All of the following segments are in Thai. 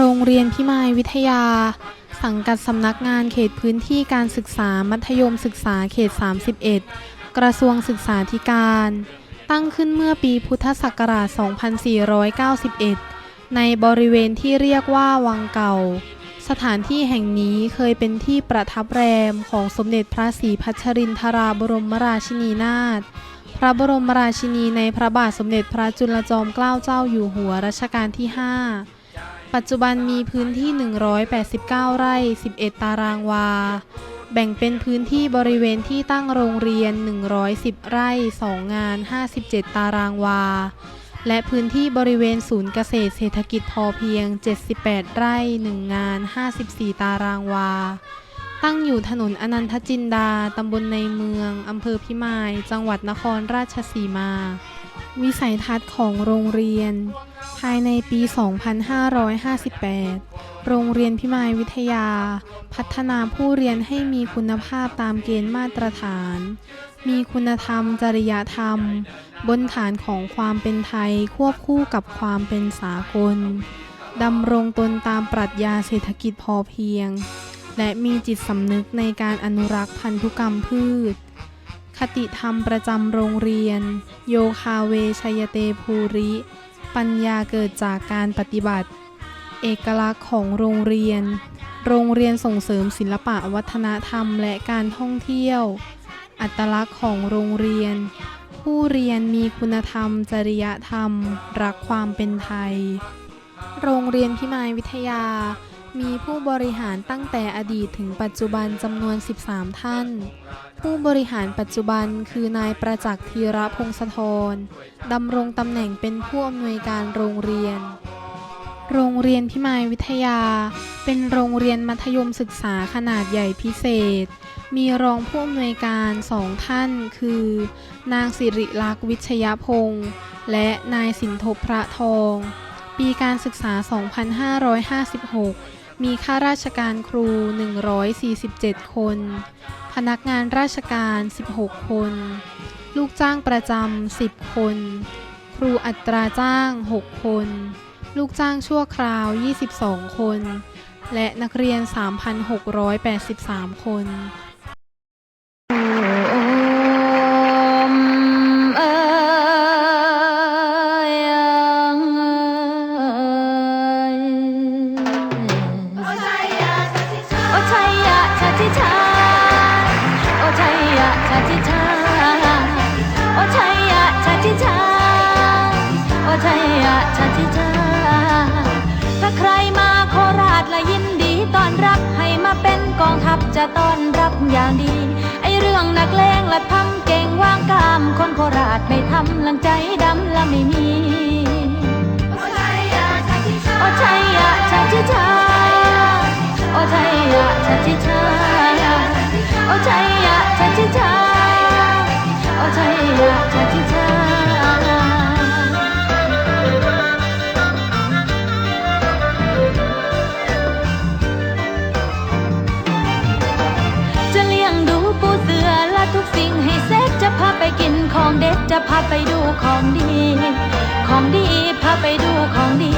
โรงเรียนพิมายวิทยา สังกัดสำนักงานเขตพื้นที่การศึกษามัธยมศึกษาเขต 31 กระทรวงศึกษาธิการ ตั้งขึ้นเมื่อปีพุทธศักราช 2491 ในบริเวณที่เรียกว่าวังเก่า สถานที่แห่งนี้เคยเป็นที่ประทับแรมของสมเด็จพระศรีพัชรินทราบรมราชินีนาถพระบรมราชินีในพระบาทสมเด็จพระจุลจอมเกล้าเจ้าอยู่หัวรัชกาลที่ 5 ปัจจุบันมีพื้นที่ 189 ไร่ 11 ตารางวา แบ่งเป็นพื้นที่บริเวณที่ตั้งโรงเรียน 110 ไร่ 2 งาน 57 ตารางวา และพื้นที่บริเวณศูนย์เกษตรเศรษฐกิจพอเพียง 78 ไร่ 1 งาน 54 ตารางวา ตั้งอยู่ถนนอนันทจินดา ตำบลในเมือง อำเภอพิมาย จังหวัดนครราชสีมา วิสัยทัศน์ของโรงเรียน ภายในปี 2558 โรงเรียนพิมายวิทยา พัฒนาผู้เรียนให้มีคุณภาพตามเกณฑ์มาตรฐาน มีคุณธรรมจริยธรรม บนฐานของความเป็นไทยควบคู่กับความเป็นสากลดำรงตนตามปรัชญาเศรษฐกิจพอเพียง และมีจิตสำนึกในการอนุรักษ์พันธุกรรมพืช คติธรรมประจำโรงเรียน โยคาเวชยเตภูริ ปัญญาเกิดจากการปฏิบัติ เอกลักษณ์ของโรงเรียน โรงเรียนส่งเสริมศิลปะวัฒนธรรมและการท่องเที่ยว อัตลักษณ์ของโรงเรียน ผู้เรียนมีคุณธรรม จริยธรรม รักความเป็นไทย โรงเรียนพิมายวิทยา มีผู้บริหารตั้งแต่อดีตถึงปัจจุบันจำนวน 13 ท่าน ผู้บริหารปัจจุบันคือนายประจักษ์ธีระพงศธรดำรงตำแหน่งเป็นผู้อำนวยการโรงเรียน โรงเรียนพิมายวิทยา เป็นโรงเรียนมัธยมศึกษาขนาดใหญ่พิเศษ มีรองผู้อำนวยการสองท่านคือ นางสิริลักษณ์วิชยพงศ์และนายสินทบพระทองปีการศึกษา 2556 มีข้าราชการครู 147 คน พนักงานราชการ 16 คน ลูกจ้างประจำ 10 คน ครูอัตราจ้าง 6 คน ลูกจ้างชั่วคราว 22 คน และนักเรียน 3,683 คน กองทัพจะต้อนรับอย่างดี ไอเรื่องนักเลงและทำเก่งว่างกามคนโคราชไม่ทำลังใจดำและไม่มี ของเด็ดจะพาไปดูของดี ของดีพาไปดูของดี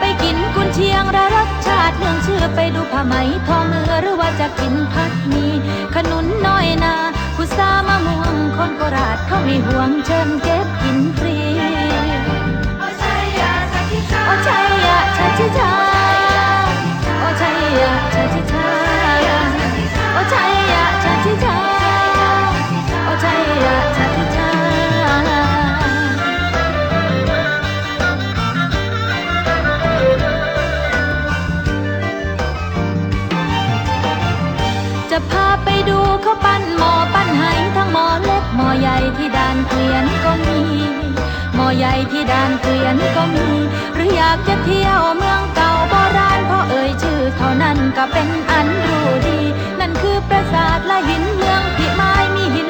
ไปกินกุนเชียงระรสชาติเรื่องชื่อไปดูผ้าไหมทองเมือหรือว่าจะกินผัดมี ขนุนน้อยนาผู้สามะม่วงคนโคราชเขาไม่ห่วงเชิญเก๋ ใหญ่ที่ดานเกวียนก็มี หรืออยากจะเที่ยวเมืองเก่าโบราณเพราะเอ่ยชื่อเท่านั้นก็เป็นอันรู้ดี นั่นคือปราสาทและหินเมืองพิมายมีหิน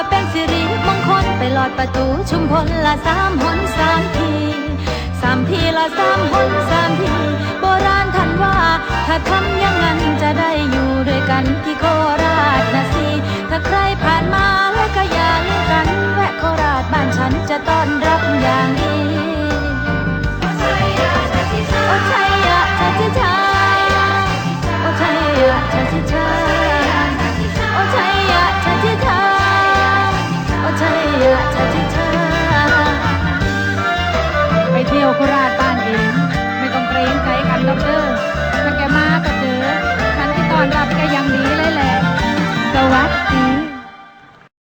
แเป็นสิริมงคลไปลอดประตูชุมพลละสามหนสามทีสามทีละสามหนสามทีโบราณท่านว่า ถ้าทำอย่างนั้นจะได้อยู่ด้วยกันที่โคราชนะสิถ้าใครผ่านมาแล้วก็อย่าลืมกันแวะโคราชบ้านฉันจะต้อนรับอย่างดี